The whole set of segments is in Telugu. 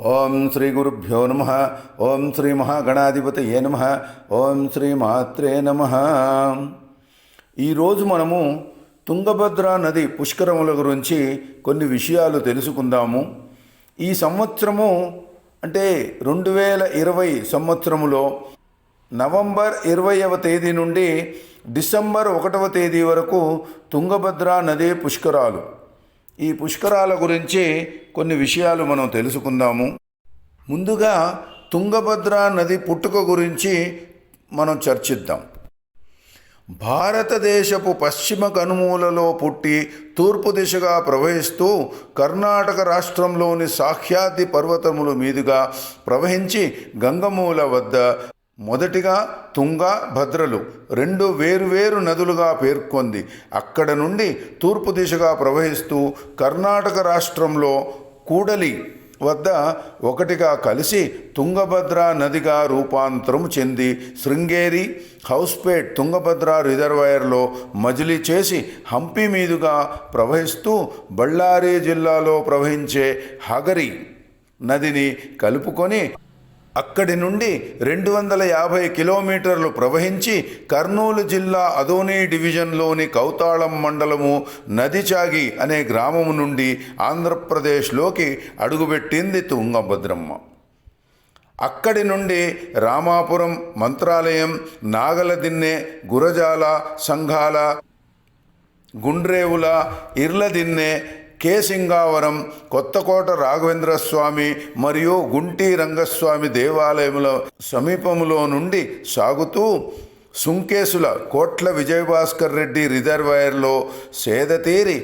ఓం శ్రీ గురుభ్యో నమ. ఓం శ్రీ మహాగణాధిపతయే నమ. ఓం శ్రీ మాత్రే నమ. ఈరోజు మనము తుంగభద్ర నది పుష్కరముల గురించి కొన్ని విషయాలు తెలుసుకుందాము. ఈ సంవత్సరము అంటే రెండు వేల ఇరవై సంవత్సరములో నవంబర్ ఇరవైవ తేదీ నుండి డిసెంబర్ ఒకటవ తేదీ వరకు తుంగభద్ర నది పుష్కరాలు. ఈ పుష్కరాల గురించి కొన్ని విషయాలు మనం తెలుసుకుందాము. ముందుగా తుంగభద్ర నది పుట్టుక గురించి మనం చర్చిద్దాం. భారతదేశపు పశ్చిమ కనుమూలలో పుట్టి తూర్పు దిశగా ప్రవహిస్తూ కర్ణాటక రాష్ట్రంలోని సాఖ్యాతి పర్వతముల మీదుగా ప్రవహించి గంగమూల వద్ద మొదటిగా తుంగ భద్రలు రెండు వేరువేరు నదులుగా పేర్కొంది. అక్కడ నుండి తూర్పు దిశగా ప్రవహిస్తూ కర్ణాటక రాష్ట్రంలో కూడలి వద్ద ఒకటిగా కలిసి తుంగభద్ర నదిగా రూపాంతరం చెంది శృంగేరి హౌస్పేట్ తుంగభద్ర రిజర్వాయర్లో మజిలీ చేసి హంపి మీదుగా ప్రవహిస్తూ బళ్ళారి జిల్లాలో ప్రవహించే హగరి నదిని కలుపుకొని అక్కడి నుండి రెండు వందల యాభై కిలోమీటర్లు ప్రవహించి కర్నూలు జిల్లా అదోని డివిజన్లోని కౌతాళం మండలము నదిచాగి అనే గ్రామము నుండి ఆంధ్రప్రదేశ్లోకి అడుగుపెట్టింది తుంగభద్రమ్మ. అక్కడి నుండి రామాపురం మంత్రాలయం నాగలదిన్నె గురజాల సంఘాల గుండ్రేవుల ఇర్లదిన్నె కె. సింగావరం కొత్తకోట రాఘవేంద్ర స్వామి మరియు గుంటి రంగస్వామి దేవాలయముల సమీపములో నుండి సాగుతూ సుంకేసుల కోట్ల విజయభాస్కర్ రెడ్డి రిజర్వాయర్లో సేదతీరి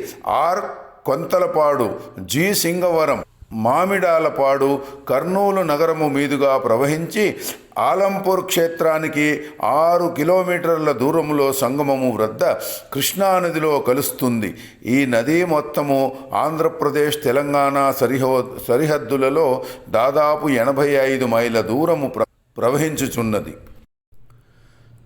ఆర్. కొంతలపాడు జి. సింగవరం మామిడాలపాడు కర్నూలు నగరము మీదుగా ప్రవహించి ఆలంపూర్ క్షేత్రానికి ఆరు కిలోమీటర్ల దూరంలో సంగమము వద్ద కృష్ణానదిలో కలుస్తుంది. ఈ నది మొత్తము ఆంధ్రప్రదేశ్ తెలంగాణ సరిహో సరిహద్దులలో దాదాపు ఎనభై ఐదు మైళ్ళ దూరము ప్ర ప్రవహించుచున్నది.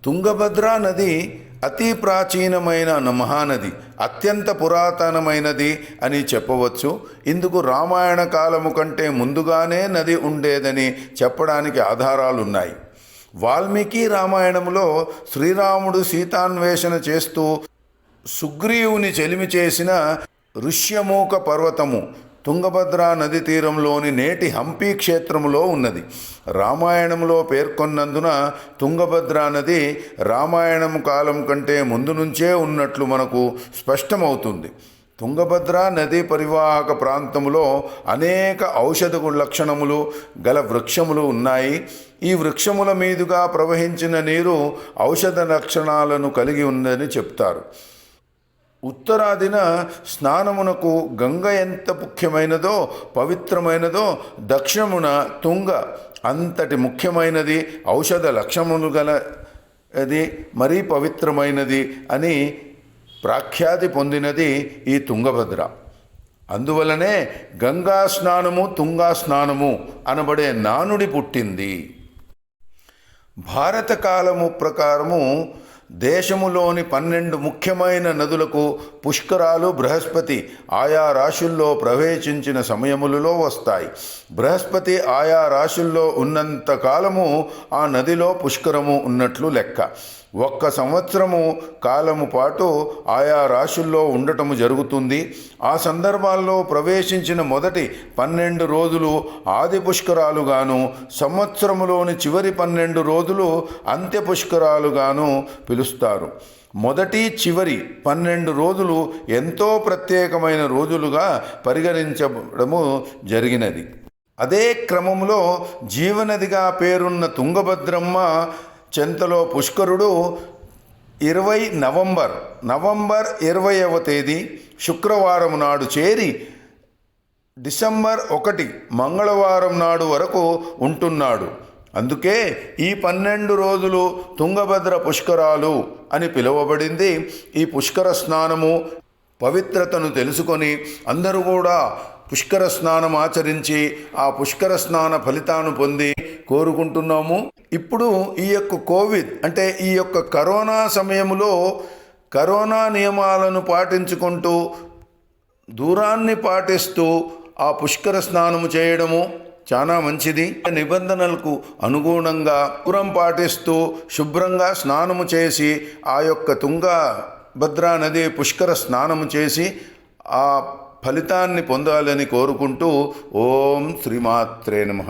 తుంగభద్ర నది అతి ప్రాచీనమైన మహానది అత్యంత పురాతనమైనది అని చెప్పవచ్చు. ఇందుకు రామాయణ కాలము కంటే ముందుగానే నది ఉండేదని చెప్పడానికి ఆధారాలున్నాయి. వాల్మీకి రామాయణంలో శ్రీరాముడు సీతాన్వేషణ చేస్తూ సుగ్రీవుని చెలిమి చేసిన ఋష్యమూక పర్వతము తుంగభద్ర నది తీరంలోని నేటి హంపి క్షేత్రములో ఉన్నది. రామాయణంలో పేర్కొన్నందున తుంగభద్ర నది రామాయణం కాలం కంటే ముందు నుంచే ఉన్నట్లు మనకు స్పష్టమవుతుంది. తుంగభద్ర నదీ పరివాహక ప్రాంతంలో అనేక ఔషధ లక్షణములు గల వృక్షములు ఉన్నాయి. ఈ వృక్షముల మీదుగా ప్రవహించిన నీరు ఔషధ లక్షణాలను కలిగి ఉందని చెప్తారు. ఉత్తరాదిన స్నానమునకు గంగ ఎంత ముఖ్యమైనదో పవిత్రమైనదో దక్షిణమున తుంగ అంతటి ముఖ్యమైనది ఔషధ లక్షణములు గలది మరీ పవిత్రమైనది అని ప్రాఖ్యాతి పొందినది ఈ తుంగభద్ర. అందువలనే గంగా స్నానము తుంగా స్నానము అనబడే నానుడి పుట్టింది. భారత కాలము ప్రకారము దేశములోని పన్నెండు ముఖ్యమైన నదులకు పుష్కరాలు బృహస్పతి ఆయా రాశుల్లో ప్రవేశించిన సమయములలో వస్తాయి. బృహస్పతి ఆయా రాశుల్లో ఉన్నంత కాలము ఆ నదిలో పుష్కరము ఉన్నట్లు లెక్క. ఒక్క సంవత్సరము కాలము పాటు ఆయా రాశుల్లో ఉండటము జరుగుతుంది. ఆ సందర్భాల్లో ప్రవేశించిన మొదటి పన్నెండు రోజులు ఆది పుష్కరాలుగాను సంవత్సరములోని చివరి పన్నెండు రోజులు అంత్య పుష్కరాలుగాను పిలుస్తారు. మొదటి చివరి పన్నెండు రోజులు ఎంతో ప్రత్యేకమైన రోజులుగా పరిగణించడము జరిగినది. అదే క్రమంలో జీవనదిగా పేరున్న తుంగభద్రమ్మ చెంతలో పుష్కరుడు ఇరవై నవంబర్ నవంబర్ ఇరవైవ తేదీ శుక్రవారం నాడు చేరి డిసెంబర్ ఒకటి మంగళవారం నాడు వరకు ఉంటున్నాడు. అందుకే ఈ పన్నెండు రోజులు తుంగభద్ర పుష్కరాలు అని పిలువబడింది. ఈ పుష్కర స్నానము పవిత్రతను తెలుసుకొని అందరూ కూడా పుష్కర స్నానం ఆచరించి ఆ పుష్కర స్నాన ఫలితాన్ని పొంది కోరుకుంటున్నాము. ఇప్పుడు ఈ యొక్క కోవిడ్ అంటే ఈ యొక్క కరోనా సమయంలో కరోనా నియమాలను పాటించుకుంటూ దూరాన్ని పాటిస్తూ ఆ పుష్కర స్నానము చేయడము చాలా మంచిది. నిబంధనలకు అనుగుణంగా పురం పాటిస్తూ శుభ్రంగా స్నానము చేసి ఆ యొక్క తుంగ భద్రా నది పుష్కర స్నానము చేసి ఆ ఫలితాన్ని పొందాలని కోరుకుంటూ ఓం శ్రీమాత్రే నమ.